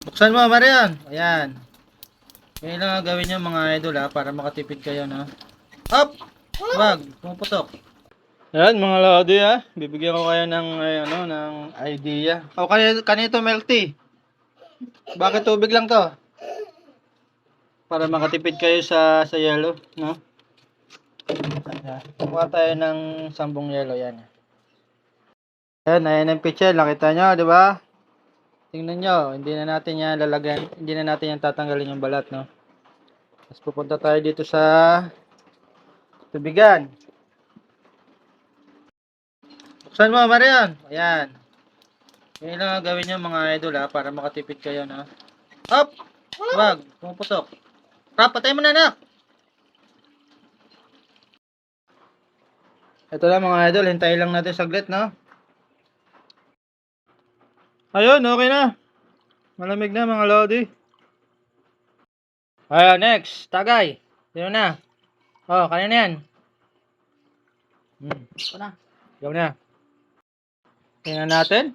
Buksan mo, Marian. Ayan. Yan lang ang gawin nyo mga idol ha, para makatipid kayo no. Up! Wag, pumuputok. Ayan mga lodi ha, bibigyan ko kayo ng, ay, ano, ng idea. O, kanito, kanito tea. Bakit tubig lang to? Para makatipid kayo sa, sa yellow, no? Kuha tayo ng sambong yellow, yan. Ayan, ayan ang picture, nakita nyo, di ba? Tingnan nyo, hindi na natin yan lalagyan, hindi na natin yan tatanggalin yung balat, no? Tapos pupunta tayo dito sa tubigan. Buksan mo, Marian. Ayan. Yan lang ang gawin nyo mga idol ha, para makatipid kayo, no? Up! Wag, pumuputok. Rap, patay mo na, anak! Ito lang mga idol, hintayin lang natin saglit, no? Ayun, okay na. Malamig na mga lodi. Ayan, next. Tagay. Sino na? Oh, kaya na yan. Hmm. Ito na. Ikaw na. Tingnan natin.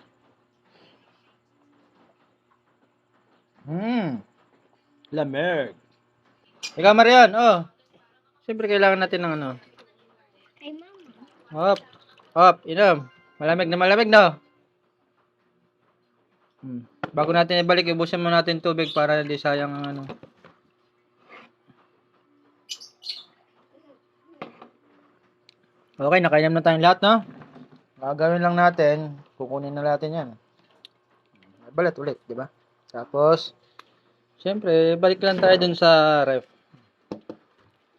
Hmm. Lamig. Ikaw, Marian. Oh. Siyempre, kailangan natin ng ano. Kay mama. Hop. Hop. Inom. Malamig na malamig, no? Hmm. Bago natin ibalik, ibusin mo natin tubig para hindi sayang ang ano. Okay, nakainom na tayong lahat, no? Gagawin lang natin, kukunin na natin yan. Balat ulit, di ba? Tapos, syempre, balik lang tayo dun sa ref.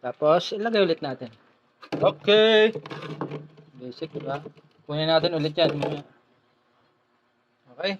Tapos, ilagay ulit natin. Okay. Basic, di ba? Kunin natin ulit yan. Okay.